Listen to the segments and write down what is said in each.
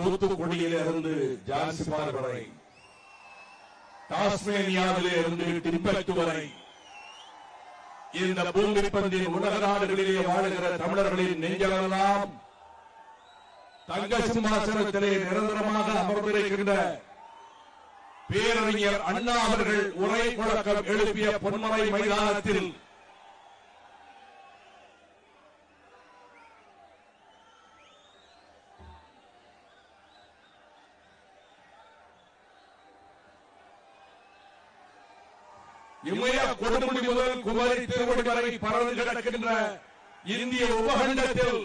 தூத்துக்குடியிலிருந்து Zanzibar வரை டாஸ்மேனியாவிலே இருந்து டிம்பெக்டு வரை இந்த பூமி உலக நாடுகளிலே வாழுகிற தமிழர்களின் நெஞ்சலெல்லாம் தங்க சிம்மாசனத்திலே நிரந்தரமாக அமர்ந்திருக்கின்ற பேரறிஞர் அண்ணா அவர்கள் உரை முழக்கம் எழுப்பிய பொன்மலை மைதானத்தில் இமய கொடுமுடி முதல் குமரி திருவடி வரை பறந்து கிடக்கின்ற இந்திய உபகண்டத்தில்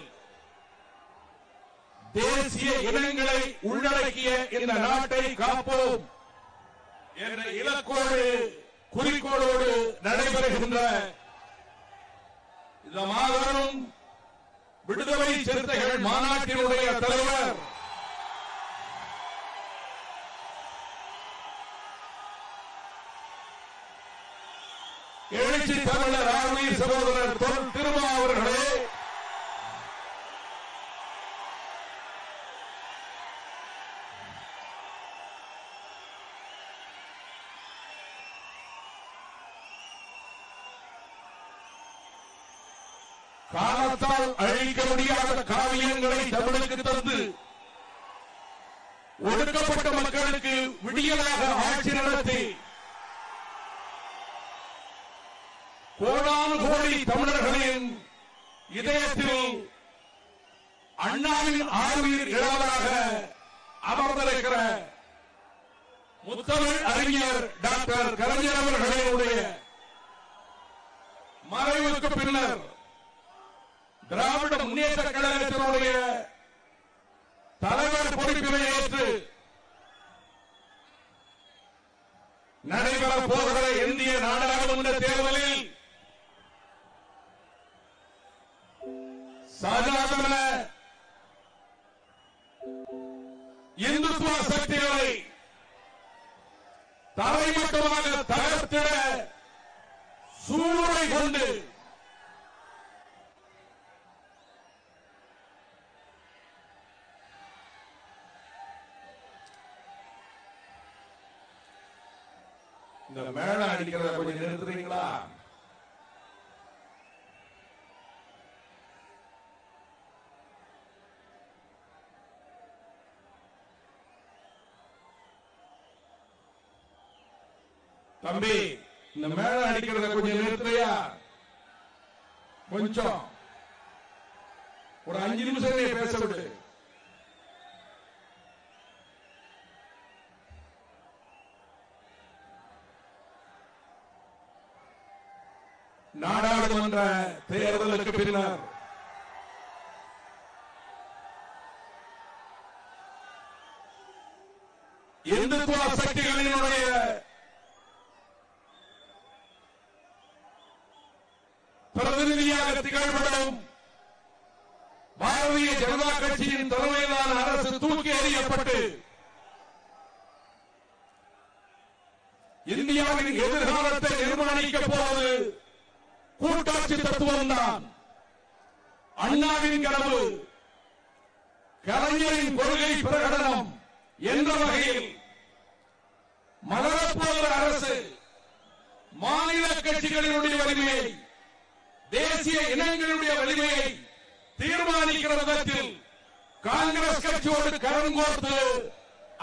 தேசிய இனங்களை உள்ளடக்கிய இந்த நாட்டை காப்போம் என்ற இலக்கோடு குறிக்கோளோடு நடைபெறுகின்ற இந்த மாபெரும் விடுதலை சிறுத்தைகள் மாநாட்டினுடைய தலைவர் எழுச்சி தமிழர் ஆர்வீர் சகோதரர் தொல் திருமா அவர்களே காலத்தால் அழிக்க முடியாத காவியங்களை தமிழுக்கு தந்து ஒடுக்கப்பட்ட மக்களுக்கு விடியலாக ஆட்சி நடத்தி கோடானு கோடி தமிழர்களின் இதயத்தில் அண்ணாவின் ஆர்வீர் இளவராக அமர்ந்திருக்கிற முத்தமிழ் அறிஞர் டாக்டர் கலைஞர் அவர்களுடைய மறைவுக்கு பின்னர் திராவிட முன்னேற்ற கழகத்தினுடைய தலைவர் பொறுப்பினை ஏற்று நடைபெறப் போகிற இந்திய நாடாளுமன்ற தேர்தலில் இந்த மேளம் அடிக்கிறத கொஞ்சம் நிறுத்துறீங்களா? தம்பி இந்த மேளம் அடிக்கிறத கொஞ்சம் நிறுத்துறியா? கொஞ்சம். ஒரு அஞ்சு நிமிஷம் நீ பேச சட்டமன்ற தேர்தலுக்கு பின்னர். இந்துத்துவ சக்திகளினுடைய பிரதிநிதியாக திகழ்படும் பாரதிய ஜனதா கட்சியின் தலைமையிலான அரசு தூக்கி எறியப்பட்டு கூட்டாட்சி தத்துவம் தான் அண்ணாவின் கனவு கலைஞரின் கொள்கை பிரகடனம் என்ற வகையில் மலரப்போகிற அரசு மாநில கட்சிகளினுடைய வலிமையை தேசிய இனங்களுடைய வலிமையை தீர்மானிக்கிற விதத்தில் காங்கிரஸ் கட்சியோடு கரம் கோர்த்து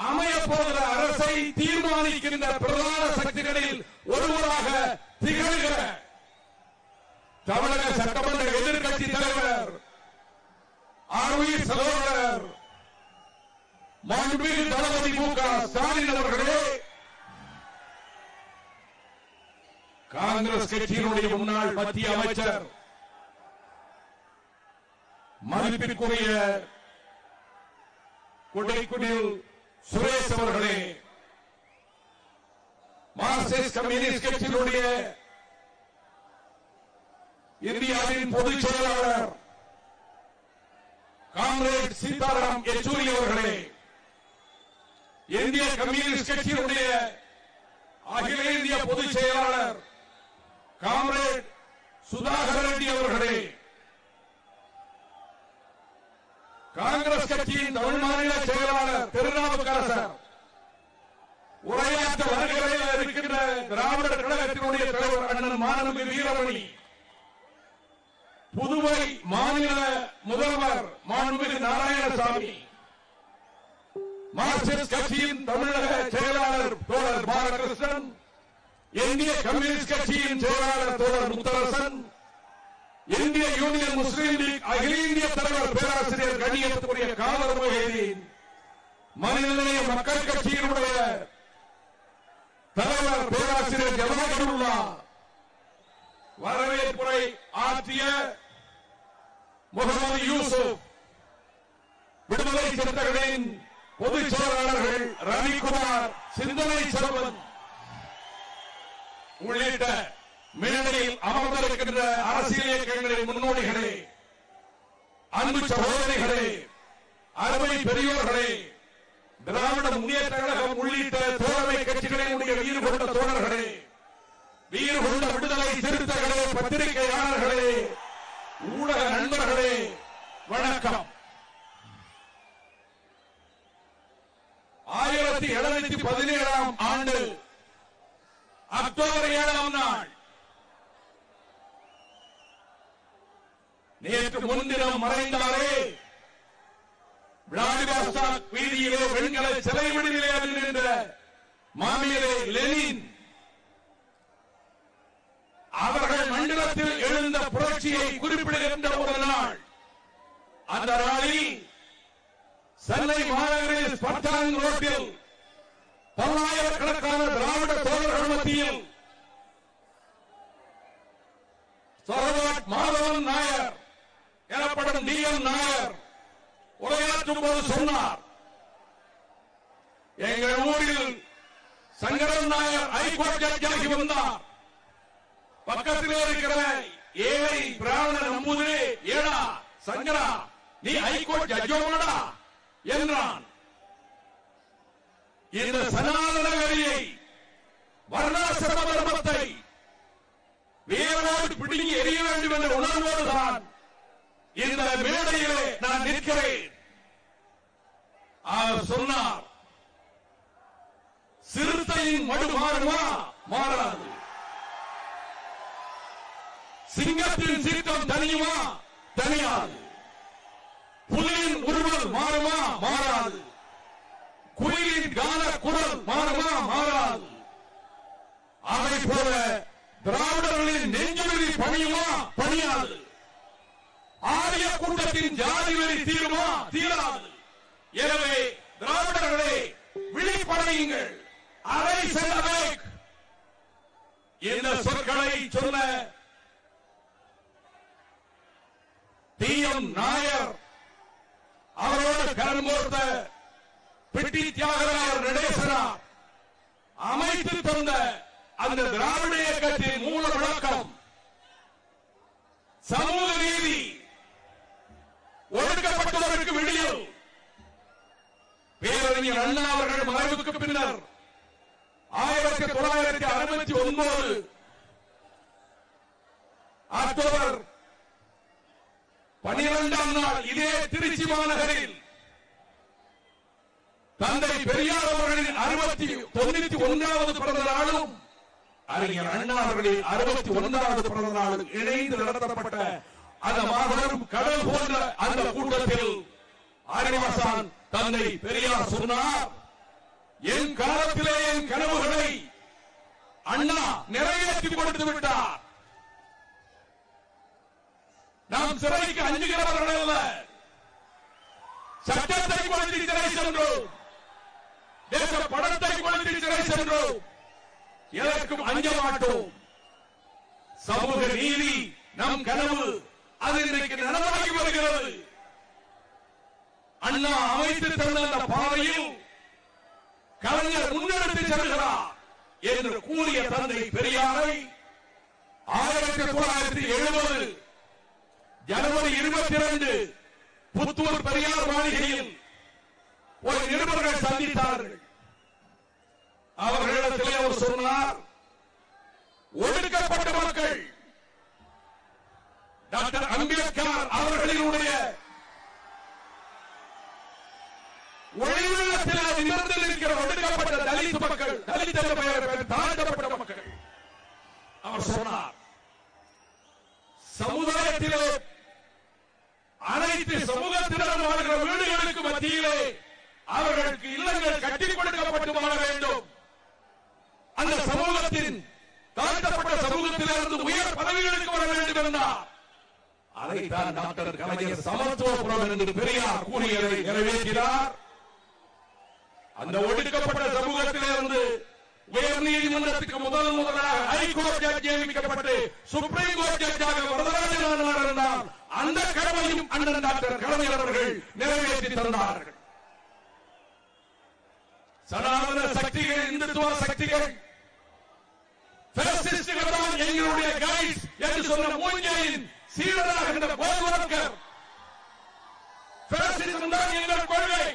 அமையப் போகிற அரசை தீர்மானிக்கின்ற பிரதான சக்திகளில் ஒருவராக திகழ்கிற தமிழக சட்டமன்ற எதிர்கட்சி தலைவர் ஆர்வி சகோதரர் மாண்புமிகு தளபதி மு க ஸ்டாலின் அவர்களே காங்கிரஸ் கட்சியினுடைய முன்னாள் மத்திய அமைச்சர் மதிப்பிற்குரிய கொடைக்குடியில் சுரேஷ் அவர்களே மார்க்சிஸ்ட் கம்யூனிஸ்ட் கட்சியினுடைய இந்தியாவின் பொதுச் செயலாளர் காம்ரேட் சீதாராம் யெச்சூரி அவர்களே இந்திய கம்யூனிஸ்ட் கட்சியினுடைய அகில இந்திய பொதுச் செயலாளர் காம்ரேட் சுதாகர் ரெட்டி அவர்களே காங்கிரஸ் கட்சியின் தமிழ் மாநில செயலாளர் திருநாவுக்கரசர் உரையாற்ற வருகிற இருக்கின்ற திராவிடர் கழகத்தினுடைய தலைவர் அண்ணன் மாணவி வீரமணி புதுவை மாநில முதல்வர் மாண்புமிகு நாராயணசாமி. மார்க்சிஸ்ட் கட்சியின் தமிழக செயலாளர் தோழர் பாலகிருஷ்ணன் இந்திய கம்யூனிஸ்ட் கட்சியின் செயலாளர் தோழர் முத்தரசன் இந்திய யூனியன் முஸ்லீம் லீக் அகில இந்திய தலைவர் பேராசிரியர் கண்ணியத்துக்குரிய காதர் மொஹேதீன் மனிதநேய மக்கள் கட்சியினுடைய தலைவர் பேராசிரியர் ஜவஹர்லா வரவேற்புரை ஆற்றிய முகமது யூசுப் விடுதலை சிறுத்தைகளின் பொதுச் செயலாளர்கள் ரவிக்குமார் சிந்தனை செல்வன் உள்ளிட்ட மேடையில் அமர்ந்திருக்கின்ற அரசியல் இயக்கங்களின் முன்னோடிகளே அன்பு சகோதரிகளே அருமை பெரியோர்களே திராவிட முன்னேற்ற கழகம் உள்ளிட்ட தோழமை கட்சிகளினுடைய வீறு கொண்ட தோழர்களே வீறு கொண்ட விடுதலை சிறுத்தைகளே பத்திரிகையாளர்களே ஊடக நண்பர்களே வணக்கம் ஆயிரத்தி எழுநூத்தி பதினேழாம் ஆண்டு அக்டோபர் ஏழாம் நாள் நேற்று முன்தினம் மறைந்தாரே விளாடிவாஸ்டாக் வீதியிலே வெண்கல சிலை விடுதலை நின்ற மாமியரே லெனின் அவர்கள் மண்டலத்தில் எழுந்த புரட்சியை குறிப்பிடுகின்ற ஒரு நாள். அந்த நாளில் சென்னை மாநகரில் ஸ்பர்டாங் ரோட்டில் பல்லாயிரக்கணக்கான திராவிட தோழர்கள் மத்தியில் சரவாட் மாதவன் நாயர் எனப்படும் டி எம் நாயர் உரையாற்றும் போது சொன்னார். எங்கள் ஊரில் சங்கரன் நாயர் ஹைகோர்ட் ஜட்ஜாகி வந்தார். பக்கத்திலே இருக்கிற ஏழை பிராமணர் நம்புதே ஏடா சங்கரா நீ ஹைகோர்ட் ஜட்ஜோடா என்றான். இந்த சனாதன வரியை வர்ணாசிரம தர்மத்தை வேரோடு பிடுங்கி எரிய வேண்டும் என்ற உணர்வோடுதான் இந்த மேடையிலே நான் நிற்கிறேன். அவர் சொன்னார் சிறுத்தையின் மடு மாறுமா? மாறாது. சிங்கத்தின் சீற்றம் தனியுமா தனியாது புலியின் உருவல் மாறுமா? மாறாது. குயிலின் கால குரல் மாறுமா? மாறாது. அதை போல திராவிடர்களின் நெஞ்சுறுதி பணியுமா? கூட்டத்தின் ஜாதி வரி தீருமா? தீராது. எனவே திராவிடர்களே விழிப்படையுங்கள். அரை செல்லவே இந்த சொற்களை சொல்ல டி எம். நாயர் அவரோடு கரும்போர்த்த பிட்டி தியாகராயர் நடேசனார் அமைத்து தந்த அந்த திராவிட இயக்கத்தின் மூல விளக்கம் சமூக நீதி ஒடுக்கப்பட்டவருக்கு விடியல் பேரறிஞர் அண்ணா அவர்கள் மறைவுக்கு பின்னர் ஆயிரத்தி தொள்ளாயிரத்தி அறுபத்தி ஒன்பது அக்டோபர் பனிரெண்டாம் நாள் இதே திருச்சி மாநகரில் தந்தை பெரியார் அவர்களின் அறுபத்தி தொண்ணூத்தி ஒன்றாவது பிறந்த நாளும் அறிஞர் அண்ணா அவர்களின் அறுபத்தி ஒன்றாவது பிறந்த நாளும் இணைந்து நடத்தப்பட்ட அந்த மாபெரும் கடல் போன்ற அந்த கூட்டத்தில் அறிவாசான் தந்தை பெரியார் சொன்னார் என் காலத்திலே என் கனவுகளை அண்ணா நிறைவேற்றி கொடுத்து விட்டார். நாம் சிறைக்கு அஞ்சுகிறவர்கள் அல்ல. சட்டத்தை கொண்டு சிறை சென்றோம். தேச படத்தை கொண்டு சிறை சென்றோம். எதற்கும் அஞ்ச மாட்டோம். சமூக நீதி நம் கனவு. அது இன்றைக்கு நனவாகி வருகிறது. அண்ணா அமைத்து தந்த அந்த பாதையில் கலைஞர் முன்னெடுத்து செல்கிறார் என்று கூறிய தந்தை பெரியாரை ஆயிரத்தி தொள்ளாயிரத்தி எழுபது ஜனவரி இருபத்தி இரண்டு புத்தூர் பெரியார் மாளிகையில் ஒரு நிருபர்கள் சந்தித்தார்கள். அவர்களிடத்திலே அவர் சொன்னார் ஒடுக்கப்பட்ட மக்கள் டாக்டர் அம்பேத்கர் அவர்களினுடைய ஒளிவெள்ளத்தில் நிமிர்ந்து நிற்கிற ஒடுக்கப்பட்ட தலித் மக்கள் தலித் தாழ்த்தப்பட்ட மக்கள். அவர் சொன்னார் சமுதாயத்திலே அனைத்து சமூகத்தினர் வாழ்கிற வீடுகளுக்கு மத்தியிலே அவர்களுக்கு இல்லங்கள் கட்டிக் கொடுக்கப்பட்டு வாழ வேண்டும். அந்த சமூகத்தின் தாழ்த்தப்பட்ட சமூகத்திலிருந்து உயர் பதவிகளுக்கு வர வேண்டும் என்றார் அதைத்தான் டாக்டர் கலைஞர் சமத்துவபுரம் என்று பெரியார் கூறியதை நிறைவேற்றினார். அந்த ஒடுக்கப்பட்ட சமூகத்திலிருந்து உயர் நீதிமன்றத்துக்கு முதல் முதலாக ஹைகோர்ட் ஜட்ஜ் நியமிக்கப்பட்டு சுப்ரீம் கோர்ட் ஜட்ஜாக வரதராஜன் இருந்தால் அந்த கடமையும் அண்ணன் டாக்டர் கலைஞர் அவர்கள் நிறைவேற்றி தந்தார்கள். சனாதன சக்திகள் இந்துத்துவ சக்திகள் எங்களுடைய கைஸ் என்று சொன்ன மூஞ்சையின் சீடராக இருந்த கோல்வர்க்கர் எங்கள் கொள்கை.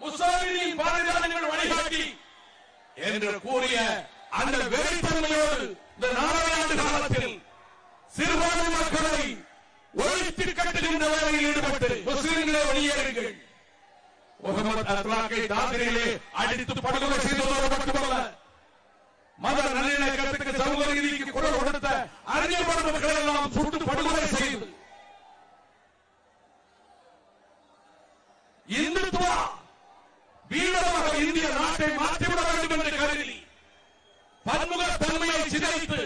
முசாலினியின் பாரதியாரங்கள் வழிகாட்டி. என்று கூறிய அந்த வெறித்தன்மையோடு இந்த நாலாண்டு காலத்தில் சிறுபான்மை மக்களை ஒழித்து கட்டுகின்ற வேலையில் ஈடுபட்டு முஸ்லிம்களே வெளியேறுங்கள். முகமது அத்லாக்கை தாதிரியிலே அடித்து படுகொலை செய்ததோடு மட்டுமல்ல மத நல்லிணக்கத்துக்கு சமூக ரீதிக்கு குரல் கொடுத்த அறிஞர் மக்களை எல்லாம் சுட்டு படுகொலை செய்து இந்துத்துவா வீரமாக இந்திய நாட்டை மாற்றிவிட வேண்டும் என்று கருதி பன்முக தன்மையை சிதைத்து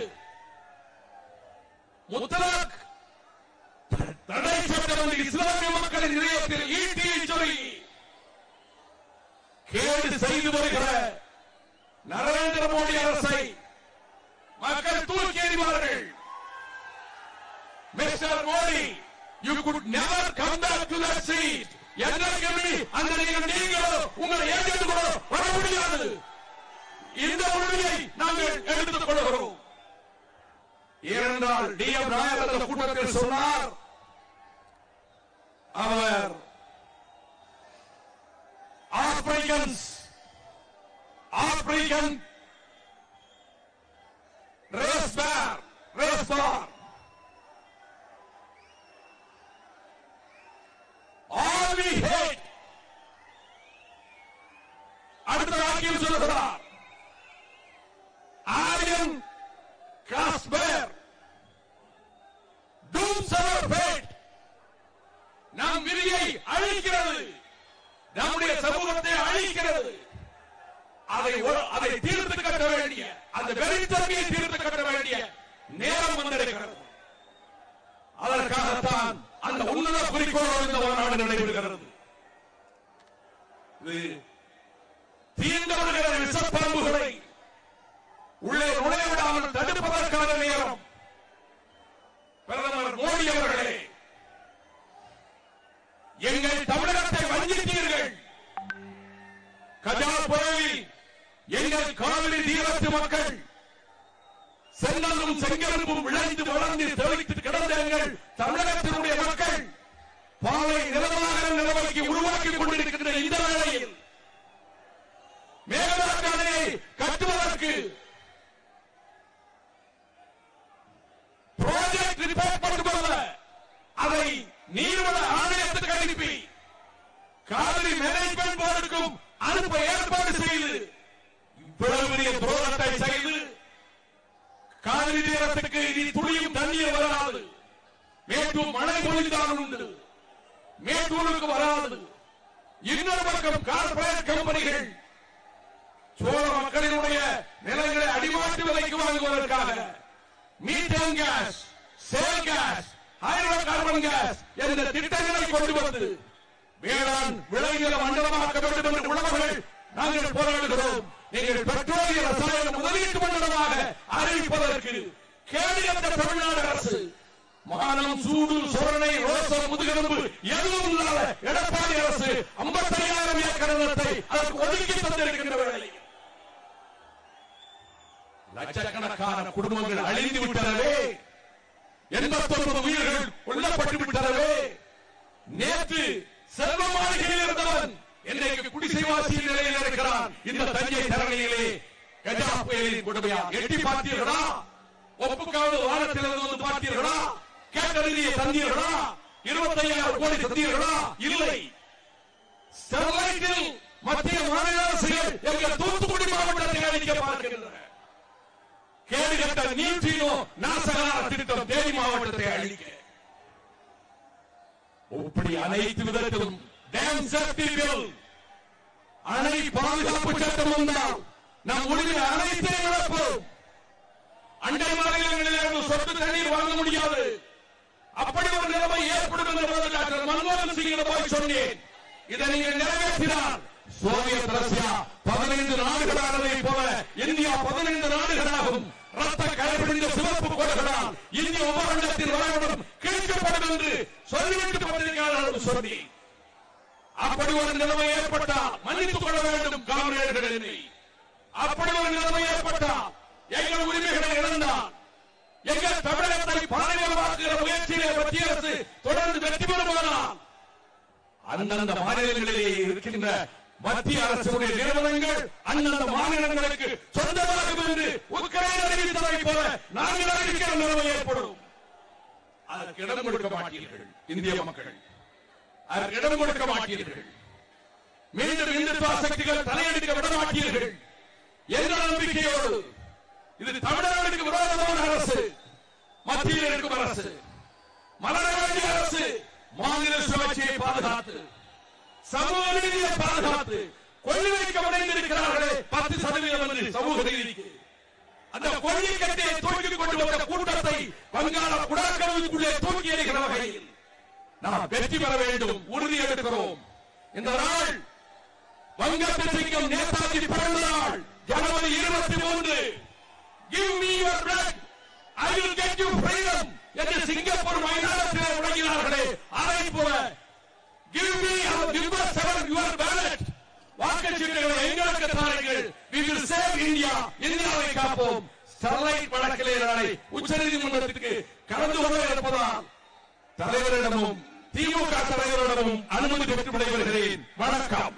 முத்தலாக் தடை சட்டம் என்று இஸ்லாமிய மக்களின் இதயத்தில் ஈட்டி சொல்லி கேடு செய்து வருகிற நரேந்திர மோடி அரசை மக்கள் தூக்கி எறிவார்கள் mister Modi you could never come back to that seat என்றைக்குமே அந்த நீங்கள் நீங்களோ உங்களை ஏஜென்ட்களோ வர முடியாது. இந்த உரிமையை நாங்கள் எடுத்துக் கொள்கிறோம். ஏனென்றால் டி எம் நாயர் அந்த கூட்டத்தில் சொன்னார். அவர் ஆப்பிரிக்கன்ஸ் ஆப்பிரிக்கன் உன்னத குறிக்கோளோடு இந்த மாநாடு நடைபெறுகிறது? இது தீண்டு விஷப்பாம்புகளை உள்ளே நுழையவிடாமல் தடுப்பதற்கான நேரம். பிரதமர் மோடி அவர்களே எங்கள் தமிழகத்தை வஞ்சித்தீர்கள். கஜா புயலில் எங்கள் காவிரி தீரத்து மக்கள் செங்கலும் செங்கரும்பும் விளைந்து வளர்ந்து தெளித்து கிடந்த எங்கள் தமிழகத்தினுடைய மக்கள். பாலை நிலமாக நிலவரத்தை உருவாக்கி கொண்டிருக்கின்ற இந்த சோழ மக்களினுடைய நிலங்களை அடிமாட்டு விலைக்கு வாங்குவதற்காக methane gas shale gas hydrocarbon gas என்ற திட்டங்களை கொண்டு வந்து வேளாண் விளைநில மண்டலமாக்க வேண்டும் என்று உள்ளவர்கள் நாங்கள் போராடுகிறோம். நீங்கள் பெட்ரோலிய ரசாயன முதலீட்டு மண்டலமாக அறிவிப்பதற்கு கேடியந்த தமிழ்நாடு அரசு மானம் சூடு சோரணை ரோசம் முதுகெலும்பு எதுவும் இல்லாத எடப்பாடி அரசு ஐம்பத்தையாயிரம் ஏக்கர் நிலத்தை அதற்கு ஒதுக்கி தந்திருக்கின்ற வேளையில் லட்சக்கணக்கான குடும்பங்கள் அழிந்து விட்டனவே எண்பத்தொன்பது உயிர்கள் கொல்லப்பட்டு விட்டனவே நேற்று செல்வ மாளிகையில் இருந்தவன் இன்றைக்கு குடிசைவாசியின் நிலையில் இருக்கிறான்? இந்த தஞ்சை தரணியிலே கஜா புயலின் கொடுமையா? எட்டி பார்த்தீர்களா? ஒப்புக்காவது வானத்திலிருந்து வந்து பார்த்தீர்களா? கேட்ட தந்தீர்களா? இருபத்தையாயிரம் கோடி தந்தீர்களா? இல்லை. ஸ்டெர்லைட்டில் மத்திய மாநில அரசுகள் எங்கள் தூத்துக்குடி மாவட்டத்தை அளிக்க பார்க்கின்றன. கேடுகட்ட நீட்டினோ நாசகார திட்டம் தேனி மாவட்டத்தை அழிக்க. இப்படி அனைத்து விதத்திலும் டேம் சேஃப்டி பில் அணை பாதுகாப்பு சட்டம் வந்தால் நம் உரிமை அனைத்தையும் இழப்போம் அண்டை மாநிலங்களிலிருந்து சொத்து தண்ணீர் வாங்க முடியாது. அப்படி ஒரு நிலைமை ஏற்படும் என்று டாக்டர் மன்மோகன் சிங் போய் சொன்னேன். இதை நீங்கள் நிறைவேற்றினால் சோவியத் ரஷ்யா பதினைந்து நாடுகளானதை போல இந்தியா பதினைந்து நாடுகளாகும் ரத்த கரைபிடிந்த சிவப்பு கோடுகளால் இந்திய உபகண்டத்தின் வரைபடம் கிழிக்கப்படும் என்று சொல்லிவிட்டு பத்திரிகையாளர்கள் சொல்லி. அப்படி ஒரு நிலைமை ஏற்பட்டால் மன்னித்துக் கொள்ள வேண்டும் காவலர்கள். அப்படி ஒரு நிலைமை ஏற்பட்டால் எங்கள் உரிமைகளை இழந்தால் எங்கள் தமிழகத்தை பாரம்பரியமாக்குகிற முயற்சியிலே மத்திய அரசு தொடர்ந்து வெற்றி பெறுமானால் அந்தந்த மாநிலங்களிலே இருக்கின்ற மத்திய அரசுடைய நிறுவனங்கள் அந்தந்த மாநிலங்களுக்கு சொந்தமாகும் என்று உக்ரைன் அறிவித்ததை போல நாங்கள் அறிவிக்கிற நிலைமை ஏற்படும். அதற்கு இடம் கொடுக்க மாட்டீர்கள் இந்திய மக்கள். அதற்கு இடம் கொடுக்க மாட்டீர்கள். மீண்டும் இந்துத்துவ சக்திகள் தலையெடுக்க விட மாட்டீர்கள். என்ற நம்பிக்கையோடு? இது தமிழர்களுக்கு விரோதமான அரசு மத்தியில் இருக்கும் அரசு. மலர அரசு மாநில சுழற்சியை பாதுகாத்து. சமூக நீதியை பாதுகாத்து கொள்ளி வைக்க பத்து சதவீதம் என்று சமூக நீதிக்கு. அந்த கொள்ளி கட்டையை தூக்கி கொண்டு வந்த கூட்டத்தை வங்காள குடாக்கடவுக்குள்ளே தூக்கி எறிகிற வகையில் நாம் வெற்றி பெற வேண்டும் உறுதி எடுக்கிறோம். இந்த நாள் வங்கத்தில் சிங்கம் நேதாஜி பிறந்த நாள் ஜனவரி இருபத்தி மூன்று. Give me your blood I will get you freedom என்று சிங்கப்பூர் மைதானத்தில் முழங்கினார்களே அதை போல give me give us our your ballot வாக்குச்சீட்டுகளை எங்களுக்கு தாருங்கள். We will save இந்தியா இந்தியாவை காப்போம். ஸ்டெர்லைட் வழக்கிலே நாளை இருப்பதால் தலைவரிடமும் திமுக தலைவரிடமும் அனுமதி பெற்று விடைபெறுகிறேன் வணக்கம்.